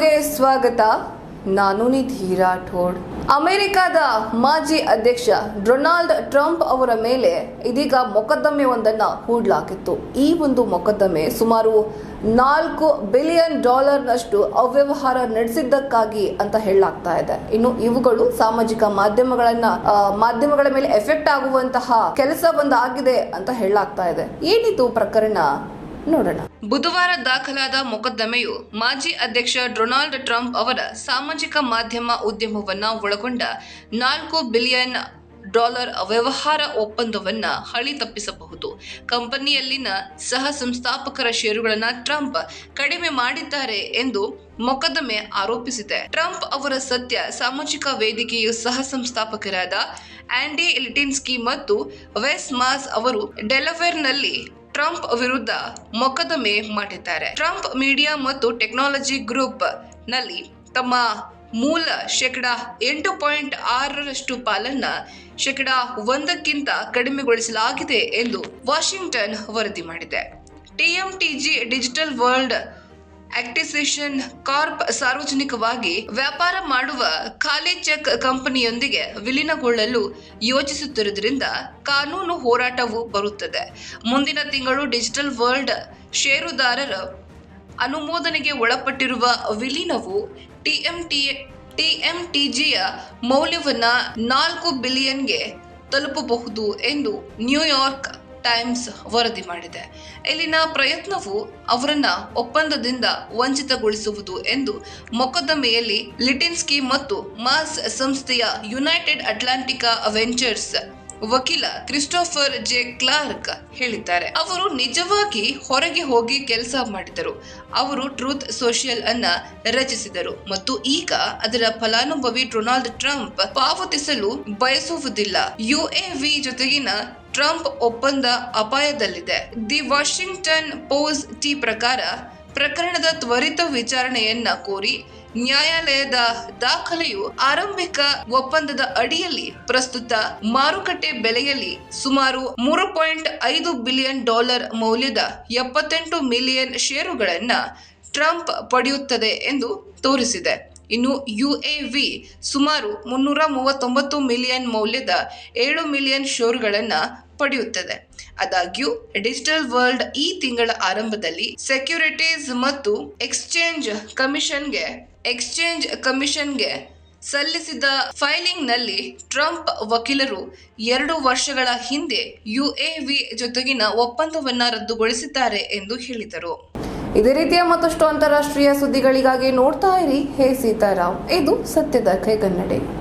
ಗೆ ಸ್ವಾಗತ. ನಾನು ನಿಧಿ ರಾಠೋಡ್. ಅಮೆರಿಕದ ಮಾಜಿ ಅಧ್ಯಕ್ಷ ಡೊನಾಲ್ಡ್ ಟ್ರಂಪ್ ಅವರ ಮೇಲೆ ಇದೀಗ ಮೊಕದ್ದಮೆ ಒಂದನ್ನ ಹೂಡಲಾಗಿತ್ತು ಈ ಒಂದು ಮೊಕದ್ದಮೆ ಸುಮಾರು ನಾಲ್ಕು ಬಿಲಿಯನ್ ಡಾಲರ್ನಷ್ಟು ಅವ್ಯವಹಾರ ನಡೆಸಿದ್ದಕ್ಕಾಗಿ ಅಂತ ಹೇಳಲಾಗ್ತಾ ಇದೆ. ಇನ್ನು ಇವುಗಳು ಸಾಮಾಜಿಕ ಮಾಧ್ಯಮಗಳನ್ನ ಮಾಧ್ಯಮಗಳ ಮೇಲೆ ಎಫೆಕ್ಟ್ ಆಗುವಂತಹ ಕೆಲಸ ಒಂದಾಗಿದೆ ಅಂತ ಹೇಳಲಾಗ್ತಾ ಇದೆ. ಏನಿದು ಪ್ರಕರಣ? ನೋಡೋಣ. ಬುಧವಾರ ದಾಖಲಾದ ಮೊಕದ್ದಮೆಯು ಮಾಜಿ ಅಧ್ಯಕ್ಷ ಡೊನಾಲ್ಡ್ ಟ್ರಂಪ್ ಅವರ ಸಾಮಾಜಿಕ ಮಾಧ್ಯಮ ಉದ್ಯಮವನ್ನು ಒಳಗೊಂಡ ನಾಲ್ಕು ಬಿಲಿಯನ್ ಡಾಲರ್ ವ್ಯವಹಾರ ಒಪ್ಪಂದವನ್ನ ಹಳಿ ತಪ್ಪಿಸಬಹುದು. ಕಂಪನಿಯಲ್ಲಿನ ಸಹ ಸಂಸ್ಥಾಪಕರ ಷೇರುಗಳನ್ನ ಟ್ರಂಪ್ ಕಡಿಮೆ ಮಾಡಿದ್ದಾರೆ ಎಂದು ಮೊಕದ್ದಮೆ ಆರೋಪಿಸಿದೆ. ಟ್ರಂಪ್ ಅವರ ಸತ್ಯ ಸಾಮಾಜಿಕ ವೇದಿಕೆಯ ಸಹ ಸಂಸ್ಥಾಪಕರಾದ ಆಂಡಿ ಲಿಟಿನ್ಸ್ಕಿ ಮತ್ತು ವೆಸ್ ಮಾಸ್ ಅವರು ಡೆಲವೇರ್ನಲ್ಲಿ ಟ್ರಂಪ್ ವಿರುದ್ಧ ಮೊಕದ್ದಮೆ ಮಾಡಿದ್ದಾರೆ. ಟ್ರಂಪ್ ಮೀಡಿಯಾ ಮತ್ತು ಟೆಕ್ನಾಲಜಿ ಗ್ರೂಪ್ನಲ್ಲಿ ತಮ್ಮ ಮೂಲ ಶೇಕಡ ಎಂಟು ಪಾಯಿಂಟ್ ಆರರಷ್ಟು ಪಾಲನ್ನ ಶೇಕಡ ಒಂದಕ್ಕಿಂತ ಕಡಿಮೆಗೊಳಿಸಲಾಗಿದೆ ಎಂದು ವಾಷಿಂಗ್ಟನ್ ವರದಿ ಮಾಡಿದೆ. TMTG digital world acquisition corp ಸಾರ್ವಜನಿಕವಾಗಿ ವ್ಯಾಪಾರ ಮಾಡುವ ಖಾಲಿ ಚೆಕ್ ಕಂಪನಿಯೊಂದಿಗೆ ವಿಲೀನಗೊಳ್ಳಲು ಯೋಚಿಸುತ್ತಿರುವುದರಿಂದ ಕಾನೂನು ಹೋರಾಟವು ಬರುತ್ತದೆ. ಮುಂದಿನ ತಿಂಗಳು ಡಿಜಿಟಲ್ ವರ್ಲ್ಡ್ ಷೇರುದಾರರ ಅನುಮೋದನೆಗೆ ಒಳಪಟ್ಟಿರುವ ವಿಲೀನವು ಟಿಎಂಟಿ ಟಿಎಂಟಿಜಿಯ ಮೌಲ್ಯವನ್ನು ನಾಲ್ಕು ಬಿಲಿಯನ್ಗೆ ತಲುಪಬಹುದು ಎಂದು ನ್ಯೂಯಾರ್ಕ್ ಟೈಮ್ಸ್ ವರದಿ ಮಾಡಿದೆ. ಇಲ್ಲಿನ ಪ್ರಯತ್ನವು ಅವರನ್ನ ಒಪ್ಪಂದದಿಂದ ವಂಚಿತಗೊಳಿಸುವುದು ಎಂದು ಮೊಕದ್ದಮೆಯಲ್ಲಿ ಲಿಟಿನ್ಸ್ಕಿ ಮತ್ತು ಮಾಸ್ ಸಂಸ್ಥೆಯ ಯುನೈಟೆಡ್ ಅಟ್ಲಾಂಟಿಕಾ ಅವೆಂಚರ್ಸ್ ವಕೀಲ ಕ್ರಿಸ್ಟೋಫರ್ ಜೆ ಕ್ಲಾರ್ಕ್ ಹೇಳಿದ್ದಾರೆ. ಅವರು ನಿಜವಾಗಿ ಹೊರಗೆ ಹೋಗಿ ಕೆಲಸ ಮಾಡಿದರು. ಅವರು ಟ್ರೂತ್ ಸೋಷಿಯಲ್ ಅನ್ನ ರಚಿಸಿದರು ಮತ್ತು ಈಗ ಅದರ ಫಲಾನುಭವಿ ಡೊನಾಲ್ಡ್ ಟ್ರಂಪ್ ಪಾವತಿಸಲು ಬಯಸುವುದಿಲ್ಲ. ಯುಎವಿ ಜೊತೆಗಿನ ಟ್ರಂಪ್ ಒಪ್ಪಂದ ಅಪಾಯದಲ್ಲಿದೆ. ದಿ ವಾಷಿಂಗ್ಟನ್ ಪೋಸ್ ಟಿ ಪ್ರಕಾರ, ಪ್ರಕರಣದ ತ್ವರಿತ ವಿಚಾರಣೆಯನ್ನ ಕೋರಿ ನ್ಯಾಯಾಲಯದ ದಾಖಲೆಯು ಆರಂಭಿಕ ಒಪ್ಪಂದದ ಅಡಿಯಲ್ಲಿ ಪ್ರಸ್ತುತ ಮಾರುಕಟ್ಟೆ ಬೆಲೆಯಲ್ಲಿ ಸುಮಾರು ಮೂರು ಪಾಯಿಂಟ್ ಐದು ಬಿಲಿಯನ್ ಡಾಲರ್ ಮೌಲ್ಯದ ಎಪ್ಪತ್ತೆಂಟು ಮಿಲಿಯನ್ ಷೇರುಗಳನ್ನು ಟ್ರಂಪ್ ಪಡೆಯುತ್ತದೆ ಎಂದು ತೋರಿಸಿದೆ. ಇನ್ನು ಯುಎವಿ ಸುಮಾರು ಮುನ್ನೂರ ಮೂವತ್ತೊಂಬತ್ತು ಮಿಲಿಯನ್ ಮೌಲ್ಯದ ಏಳು ಮಿಲಿಯನ್ ಶೋರ್ಗಳನ್ನು ಪಡೆಯುತ್ತದೆ. ಆದಾಗ್ಯೂ, ಡಿಜಿಟಲ್ ವರ್ಲ್ಡ್ ಈ ತಿಂಗಳ ಆರಂಭದಲ್ಲಿ ಸೆಕ್ಯುರಿಟೀಸ್ ಮತ್ತು ಎಕ್ಸ್ಚೇಂಜ್ ಕಮಿಷನ್ಗೆ ಎಕ್ಸ್ಚೇಂಜ್ ಕಮಿಷನ್ಗೆ ಸಲ್ಲಿಸಿದ ಫೈಲಿಂಗ್ನಲ್ಲಿ ಟ್ರಂಪ್ ವಕೀಲರು ಎರಡು ವರ್ಷಗಳ ಹಿಂದೆ ಯುಎವಿ ಜೊತೆಗಿನ ಒಪ್ಪಂದವನ್ನು ರದ್ದುಗೊಳಿಸಿದ್ದಾರೆ ಎಂದು ಹೇಳಿದರು. ಇದೇ ರೀತಿಯ ಮತ್ತಷ್ಟು ಅಂತಾರಾಷ್ಟ್ರೀಯ ಸುದ್ದಿಗಳಿಗಾಗಿ ನೋಡ್ತಾ ಇರಿ ಹೇ ಸೀತಾರಾಮ್. ಇದು ಸತ್ಯದ ಕೈಗನ್ನಡಿ.